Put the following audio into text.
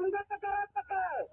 संघर्ष करायचा काय